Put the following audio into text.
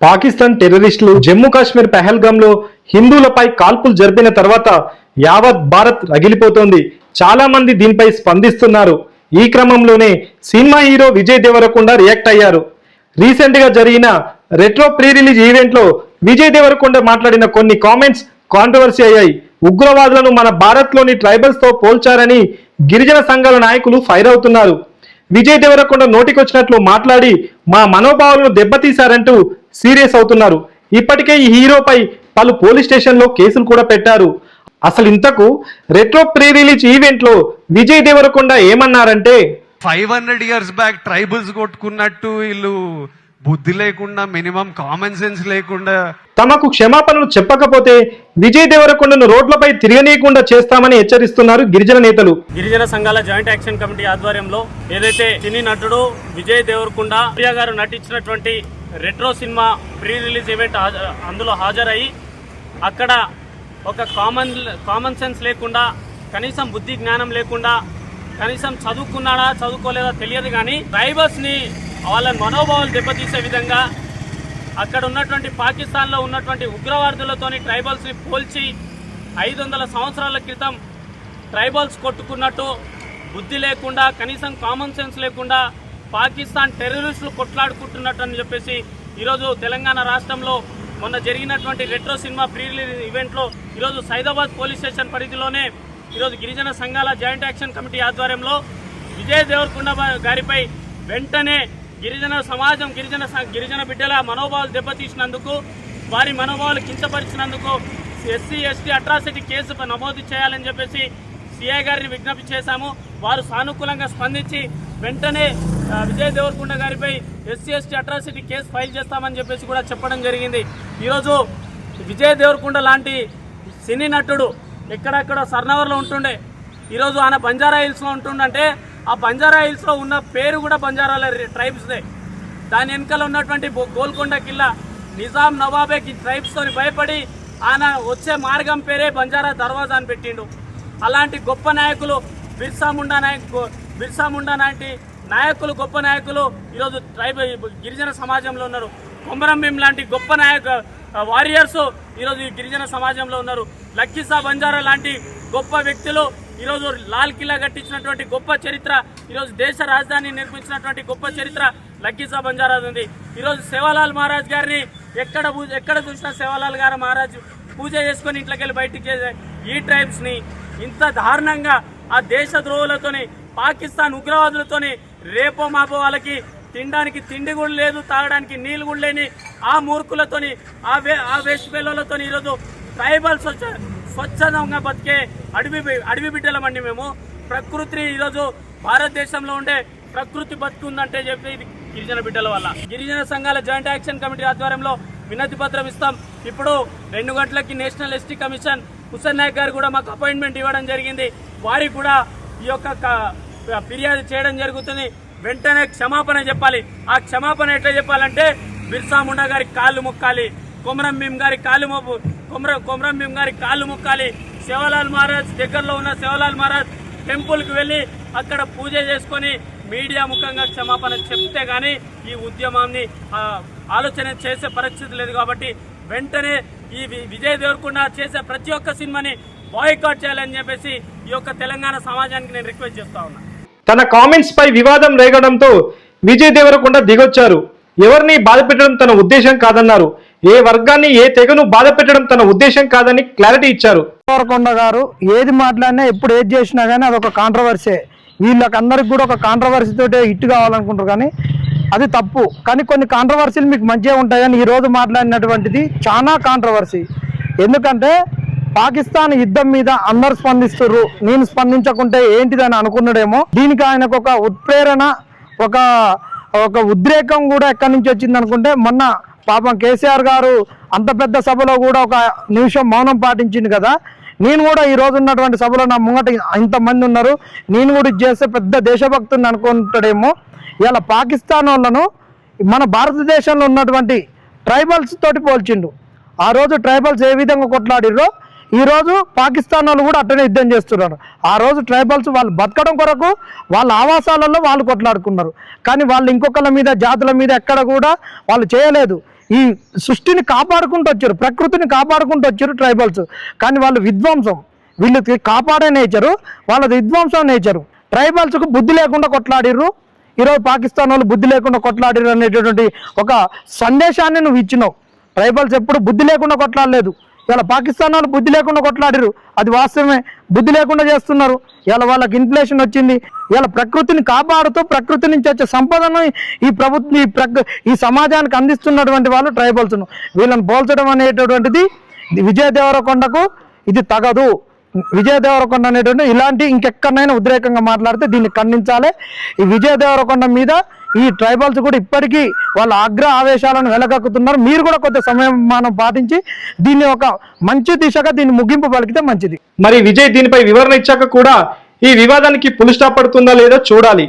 పాకిస్తాన్ టెర్రరిస్టులు జమ్మూ కాశ్మీర్ పెహల్గాంలో హిందువులపై కాల్పులు జరిపిన తర్వాత యావత్ భారత్ రగిలిపోతోంది. చాలా మంది దీనిపై స్పందిస్తున్నారు. ఈ క్రమంలోనే cinema hero Vijay Deverakonda react అయ్యారు. రీసెంట్గా జరిగిన రెట్రో ప్రీ రిలీజ్ ఈవెంట్లో విజయ్ దేవరకొండ మాట్లాడిన కొన్ని కామెంట్స్ కాంట్రవర్సీ అయ్యాయి. ఉగ్రవాదులను మన భారత్లోని ట్రైబల్స్తో పోల్చారని గిరిజన సంఘాల నాయకులు ఫైర్ అవుతున్నారు. విజయ్ దేవరకొండ నోటికొచ్చినట్లు మాట్లాడి మా మనోభావాలను దెబ్బతీశారంటూ సీరియస్ అవుతున్నారు. ఇప్పటికే ఈ హీరోపై పలు పోలీస్ స్టేషన్లో కేసులు కూడా పెట్టారు. అసలు ఇంతకు రెట్రో ప్రీ రిలీజ్ ఈవెంట్లో విజయ్ దేవరకొండ ఏమన్నారంటే five hundred years back tribals కొట్టుకున్నట్టు వీళ్ళు బుద్ధి లేకుండా మినిమం కామన్ సెన్స్ లేకుండా తమకు క్షమాపణలు చెప్పకపోతే విజయ్ దేవరకొండను రోడ్లపై తిరగనీయకుండా చేస్తామని హెచ్చరిస్తున్నారు గిరిజన నేతలు. గిరిజన సంఘాల జాయింట్ యాక్షన్ కమిటీ ఆధ్వర్యంలో ఏదైతే సినీ నటుడు విజయ్ దేవరకొండ గారు నటించినటువంటి retro cinema pre release event అందులో హాజరయ్యి అక్కడ ఒక కామన్ కామన్ సెన్స్ లేకుండా కనీసం బుద్ధి జ్ఞానం లేకుండా కనీసం చదువుకున్నాడా చదువుకోలేదా తెలియదు కానీ ట్రైబల్స్ని వాళ్ళ మనోభావాలు దెబ్బతీసే విధంగా అక్కడ ఉన్నటువంటి పాకిస్తాన్లో ఉన్నటువంటి ఉగ్రవాదులతోని ట్రైబల్స్ని పోల్చి ఐదు వందల సంవత్సరాల క్రితం ట్రైబల్స్ కొట్టుకున్నట్టు బుద్ధి లేకుండా కనీసం కామన్ సెన్స్ లేకుండా పాకిస్తాన్ టెర్రరిస్టులు కొట్లాడుకుంటున్నట్టు అని చెప్పేసి ఈరోజు తెలంగాణ రాష్ట్రంలో మొన్న జరిగినటువంటి రెట్రో సినిమా ప్రీ రిలీజ్ ఈవెంట్లో ఈరోజు సైదాబాద్ పోలీస్ స్టేషన్ పరిధిలోనే ఈరోజు గిరిజన సంఘాల జాయింట్ యాక్షన్ కమిటీ ఆధ్వర్యంలో విజయ్ దేవరకొండ గారిపై వెంటనే గిరిజన సమాజం గిరిజన గిరిజన బిడ్డల మనోభావాలు దెబ్బతీసినందుకు వారి మనోభావాలు కించపరిచినందుకు ఎస్సీ ఎస్టీ అట్రాసిటీ కేసు నమోదు చేయాలని చెప్పేసి సిఐ గారిని విజ్ఞప్తి చేశాము. వారు సానుకూలంగా స్పందించి వెంటనే విజయ్ దేవరకొండ గారిపై SC ST atrocity case file చేస్తామని చెప్పేసి కూడా చెప్పడం జరిగింది. ఈరోజు విజయ్ దేవరకొండ లాంటి సినీ నటుడు ఎక్కడెక్కడ సర్నవర్లో ఉంటుండే. ఈరోజు ఆయన బంజారా హిల్స్లో ఉంటుండంటే ఆ బంజారా హిల్స్లో ఉన్న పేరు కూడా బంజారాల ట్రైబ్స్దే. దాని వెనకాల ఉన్నటువంటి గోల్కొండ కిల్లా నిజాం నవాబేకి ట్రైబ్స్తో భయపడి ఆయన వచ్చే మార్గం పేరే బంజారా దర్వాజా అని పెట్టిండు. అలాంటి గొప్ప నాయకులు బిర్సా ముండా నాయక్ బిర్సా ముండా లాంటి నాయకులు గొప్ప నాయకులు ఈరోజు ట్రైబ్ గిరిజన సమాజంలో ఉన్నారు. కొమరం భీం లాంటి గొప్ప నాయక వారియర్స్ ఈరోజు ఈ గిరిజన సమాజంలో ఉన్నారు. లక్కీసా బంజారా లాంటి గొప్ప వ్యక్తులు ఈరోజు లాల్ కిల్లా కట్టించినటువంటి గొప్ప చరిత్ర ఈరోజు దేశ రాజధాని నిర్మించినటువంటి గొప్ప చరిత్ర లక్కీసా బంజారా ఉంది. ఈరోజు సేవాలాల్ మహారాజ్ గారిని ఎక్కడ పూజ ఎక్కడ చూసినా సేవాలాల్ గారు మహారాజ్ పూజ చేసుకొని ఇంట్లోకి వెళ్ళి బయటికి ఈ ట్రైబ్స్ని ఇంత దారుణంగా ఆ దేశ ద్రోహులతోని పాకిస్తాన్ ఉగ్రవాదులతోని రేపో మాపో వాళ్ళకి తినడానికి తిండి కూడా లేదు తాగడానికి నీళ్ళు కూడా లేని ఆ మూర్ఖులతోని ఆ వే ఆ వేస్ట్ పిల్లలతోని ఈరోజు ట్రైబల్ స్వచ్ఛ స్వచ్ఛందంగా బతికే అడవి అడవి బిడ్డలమండి మేము. ప్రకృతి ఈరోజు భారతదేశంలో ఉండే ప్రకృతి బతుకుందంటే చెప్పి ఇది గిరిజన బిడ్డల వల్ల. గిరిజన సంఘాల జాయింట్ యాక్షన్ కమిటీ ఆధ్వర్యంలో వినతి పత్రం ఇస్తాం. ఇప్పుడు రెండు గంటలకి national ST commission Hussain Naik garu కూడా మాకు అపాయింట్మెంట్ ఇవ్వడం జరిగింది. వారికి కూడా ఈ యొక్క ఫిర్యాదు చేయడం జరుగుతుంది. వెంటనే క్షమాపణ చెప్పాలి. ఆ క్షమాపణ ఎట్లా చెప్పాలంటే బిర్సా ముండా గారి కాళ్ళు మొక్కాలి. కొమరం భీమ్ గారి కాళ్ళు మొప్పు కొమర కొమరం భీమ్ గారి కాళ్ళు మొక్కాలి. శివలాల్ మహారాజ్ దగ్గరలో ఉన్న శివలాల్ మహారాజ్ టెంపుల్కి వెళ్ళి అక్కడ పూజ చేసుకొని మీడియా ముఖంగా క్షమాపణ చెప్తే కానీ ఈ ఉద్యమాన్ని ఆలోచన చేసే పరిస్థితి లేదు కాబట్టి వెంటనే ఈ వి- విజయ్ దేవరకొండ చేసే ప్రతి ఒక్క సినిమాని బాయ్కాట్ చేయాలని చెప్పేసి ఈ యొక్క తెలంగాణ సమాజానికి నేను రిక్వెస్ట్ చేస్తా ఉన్నా. తన కామెంట్స్ పై వివాదం రేగడంతో విజయ్ దేవరకొండ దిగొచ్చారు. ఎవరిని బాధ పెట్టడం తన ఉద్దేశం కాదన్నారు. ఏ వర్గాన్ని ఏ తెగను బాధ పెట్టడం తన ఉద్దేశం కాదని క్లారిటీ ఇచ్చారు. దేవరకొండ గారు ఏది మాట్లాడినా ఎప్పుడు ఏది చేసినా కానీ అదొక కాంట్రవర్సీ వీళ్ళకందరికి కూడా ఒక కాంట్రవర్సీ తోటే హిట్ కావాలనుకుంటారు కానీ అది తప్పు. కానీ కొన్ని కాంట్రవర్సీలు మీకు మంచిగా ఉంటాయని ఈరోజు ఈ రోజు మాట్లాడినటువంటిది చాలా కాంట్రవర్సీ ఎందుకంటే పాకిస్తాన్ యుద్ధం మీద అందరు స్పందిస్తున్నారు నేను స్పందించకుంటే ఏంటిదని అనుకున్నాడేమో. దీనికి ఆయనకు ఒక ఉత్ప్రేరణ ఒక ఒక ఉద్రేకం కూడా ఎక్కడి నుంచి వచ్చింది అనుకుంటే మొన్న పాపం కేసీఆర్ గారు అంత పెద్ద సభలో కూడా ఒక నిమిషం మౌనం పాటించింది కదా. నేను కూడా ఈ రోజు ఉన్నటువంటి సభలో నా ముంగట ఇంతమంది ఉన్నారు. నేను కూడా చేస్తే పెద్ద దేశభక్తుని అనుకుంటాడేమో. ఇలా పాకిస్తాన్ వాళ్ళను మన భారతదేశంలో ఉన్నటువంటి ట్రైబల్స్ తోటి పోల్చిండు. ఆ రోజు ట్రైబల్స్ ఏ విధంగా కొట్లాడిర్రో ఈరోజు పాకిస్తాన్ వాళ్ళు కూడా అట్టనే యుద్ధం చేస్తున్నారు. ఆ రోజు ట్రైబల్స్ వాళ్ళు బతకడం కొరకు వాళ్ళ ఆవాసాలలో వాళ్ళు కొట్లాడుకున్నారు. కానీ వాళ్ళు ఇంకొకళ్ళ మీద జాతుల మీద ఎక్కడ కూడా వాళ్ళు చేయలేదు. ఈ సృష్టిని కాపాడుకుంటూ వచ్చారు ప్రకృతిని కాపాడుకుంటూ వచ్చారు ట్రైబల్స్. కానీ వాళ్ళు విధ్వంసం. వీళ్ళకి కాపాడే నేచరు వాళ్ళది విధ్వంసం నేచరు. ట్రైబల్స్కు బుద్ధి లేకుండా కొట్లాడిర్రు. ఈరోజు పాకిస్తాన్ వాళ్ళు బుద్ధి లేకుండా కొట్లాడిర్రు అనేటటువంటి ఒక సందేశాన్ని నువ్వు ఇచ్చినావు. ట్రైబల్స్ ఎప్పుడు బుద్ధి లేకుండా కొట్లాడలేదు. ఇలా పాకిస్తాన్ వాళ్ళు బుద్ధి లేకుండా కొట్లాడారు అది వాస్తవమే. బుద్ధి లేకుండా చేస్తున్నారు. ఇలా వాళ్ళకి ఇన్ఫ్లేషన్ వచ్చింది. ఇలా ప్రకృతిని కాపాడుతూ ప్రకృతి నుంచి వచ్చే సంపదను ఈ ప్రభుత్వం ఈ ప్రకృ ఈ సమాజానికి అందిస్తున్నటువంటి వాళ్ళు ట్రైబల్స్ వీళ్ళని పోల్చడం అనేటటువంటిది విజయదేవరకొండకు విజయ దేవరకొండకు ఇది తగదు. విజయ దేవరకొండ అనేటువంటి ఇలాంటి ఇంకెక్కడైనా ఉద్రేకంగా మాట్లాడితే దీన్ని ఖండించాలి. ఈ విజయ దేవరకొండ మీద ఈ ట్రైబల్స్ కూడా ఇప్పటికీ వాళ్ళ అగ్ర ఆవేశాలను వెలగక్కుతున్నారు. మీరు కూడా కొంత సమయం మనం పాటించి దీన్ని ఒక మంచి దిశగా దీన్ని ముగింపు పలికితే మంచిది. మరి విజయ్ దీనిపై వివరణ ఇచ్చాక కూడా ఈ వివాదానికి పులి స్టాప్ పడుతుందా లేదో చూడాలి.